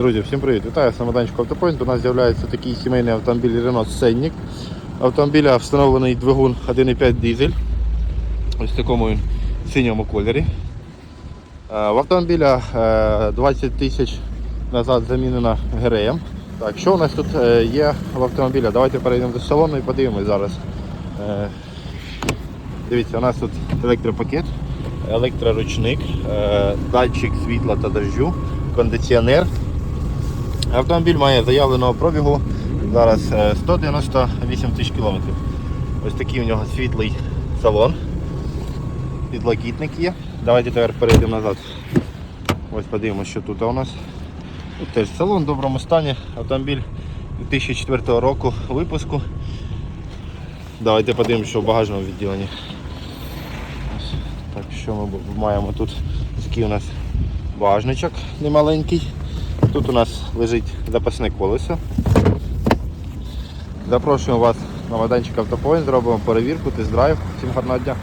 Друзі, всім привіт! Вітаю з майданчику Автопоінт. До нас з'являється такий сімейний автомобіль Renault Сенник. Автомобіля встановлений двигун 1,5 дизель. Ось в такому він синьому кольорі. Е, В автомобіля е, 20 тисяч назад замінена греєм. Так, що у нас тут е, є в автомобілі? Давайте перейдемо до салону і подивимось зараз. Е, Дивіться, у нас тут електропакет, електроручник, е, датчик світла та дождю, кондиціонер. Автомобіль має заявленого пробігу зараз е, 198 тисяч кілометрів. Ось такий у нього світлий салон. Підлокітник є. Давайте тепер перейдемо назад. Ось подивимося, що тут у нас. Тут теж салон в доброму стані. Автомобіль 2004 року випуску. Давайте подивимося, що в багажному відділенні. Так, що ми маємо тут? Такий у нас багажничок немаленький. Тут у нас лежить запасне колесо. Запрошуємо вас на майданчик автопоїзд, зробимо перевірку, тест-драйв. Всім гарного дня.